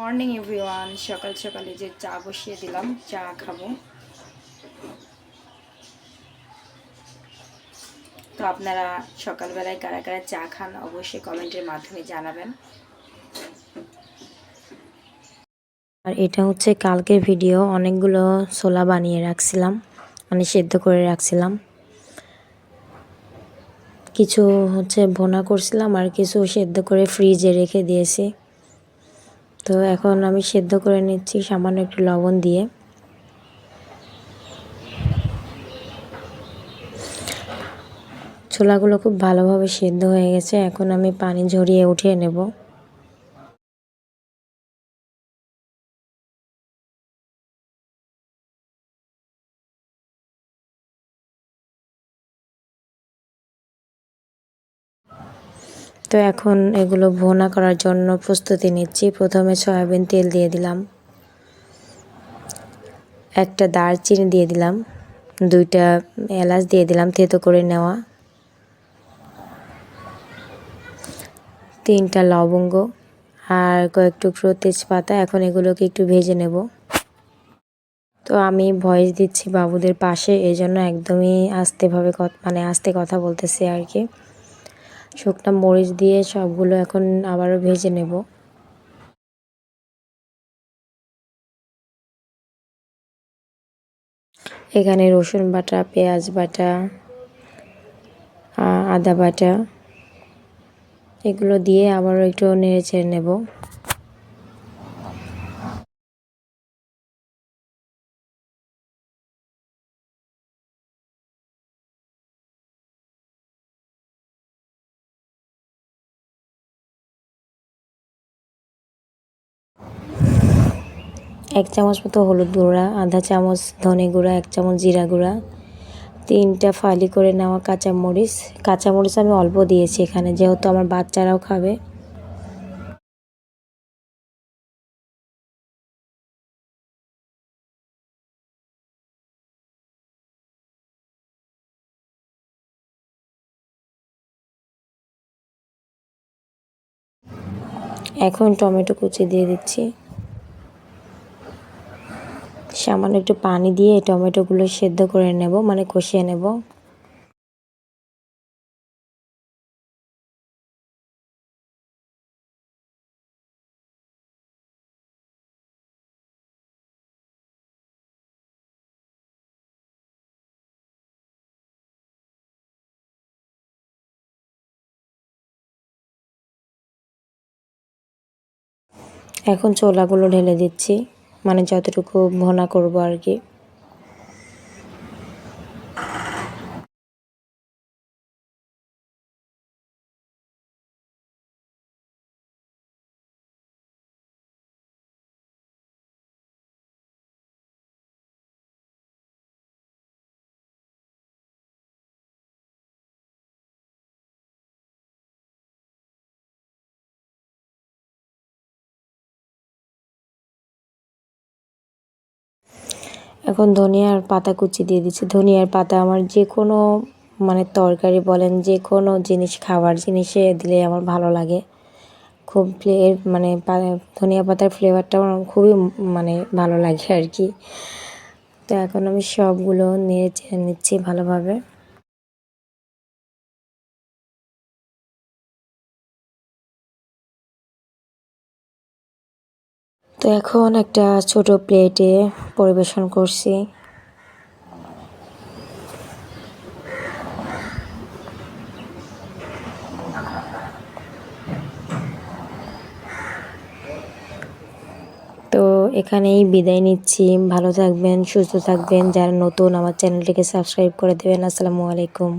Morning, everyone. সকাল সকালে যে চা বসিয়ে দিলাম, চা খাব। তো আপনারা সকালবেলায় কারা কারা চা খান অবশ্যই কমেন্টের মাধ্যমে জানাবেন। আর এটা হচ্ছে কালকের ভিডিও, অনেকগুলো ছোলা বানিয়ে রাখছিলাম মানে সেদ্ধ করে রাখছিলাম। কিছু হচ্ছে ভোনা করছিলাম আর কিছু সেদ্ধ করে ফ্রিজে রেখে দিয়েছি। তো এখন আমি সেদ্ধ করে নিচ্ছি সামান্য একটু লবণ দিয়ে। ছোলাগুলো খুব ভালোভাবে সেদ্ধ হয়ে গেছে, এখন আমি পানি ঝরিয়ে উঠিয়ে নেব। তো এখন এগুলো ভোনা করার জন্য প্রস্তুতি নিচ্ছি। প্রথমে সয়াবিন তেল দিয়ে দিলাম। একটা দারচিনি দিয়ে দিলাম। দুইটা এলাচ দিয়ে দিলাম থেতো করে নেওয়া। তিনটা লবঙ্গ আর কয়েক টুকরো তেজপাতা। এখন এগুলোকে একটু ভেজে নেব। তো আমি ভয়েস দিচ্ছি বাবুদের পাশে এই জন্য একদমই আস্তেভাবে মানে আস্তে কথা বলতেছি আর কি। শুকনা মরিচ দিয়ে সবগুলো এখন আবারও ভেজে নেব। এখানে রসুন বাটা, পেঁয়াজ বাটা আদা বাটা, এগুলো দিয়ে আবারও একটু নেড়ে ছেড়ে নেব। এক চামচ মতো হলুদ গুঁড়া, আধা চামচ ধনে গুঁড়া, এক চামচ জিরা গুঁড়া, তিনটা ফালি করে নেওয়া কাঁচামরিচ। কাঁচামরিচ আমি অল্প দিয়েছি এখানে, যেহেতু আমার বাচ্চারাও খাবে। এখন টমেটো কুচি দিয়ে দিচ্ছি। সামান্য একটু পানি দিয়ে টমেটোগুলো সেদ্ধ করে নেব মানে কষিয়ে নেব। এখন ছোলাগুলো ঢেলে দিচ্ছি। মানে যতটুকু ভোনা করব আর কি। এখন ধনিয়ার পাতা কুচি দিয়ে দিচ্ছি। ধনিয়ার পাতা আমার যে কোনো মানে তরকারি বলেন যে কোনো জিনিস, খাবার জিনিসে দিলে আমার ভালো লাগে। খুব মানে ধনিয়া পাতার ফ্লেভারটা আমার খুবই মানে ভালো লাগে আর কি। তো এখন আমি সবগুলো নিয়ে নিচ্ছি ভালোভাবে। তো এখন একটা ছোট প্লেটে পরিবেশন করছি। তো এখানেই বিদায় নিচ্ছি। ভালো থাকবেন, সুস্থ থাকবেন। যারা নতুন আমার চ্যানেলটিকে সাবস্ক্রাইব করে দেবেন। আসসালামু আলাইকুম।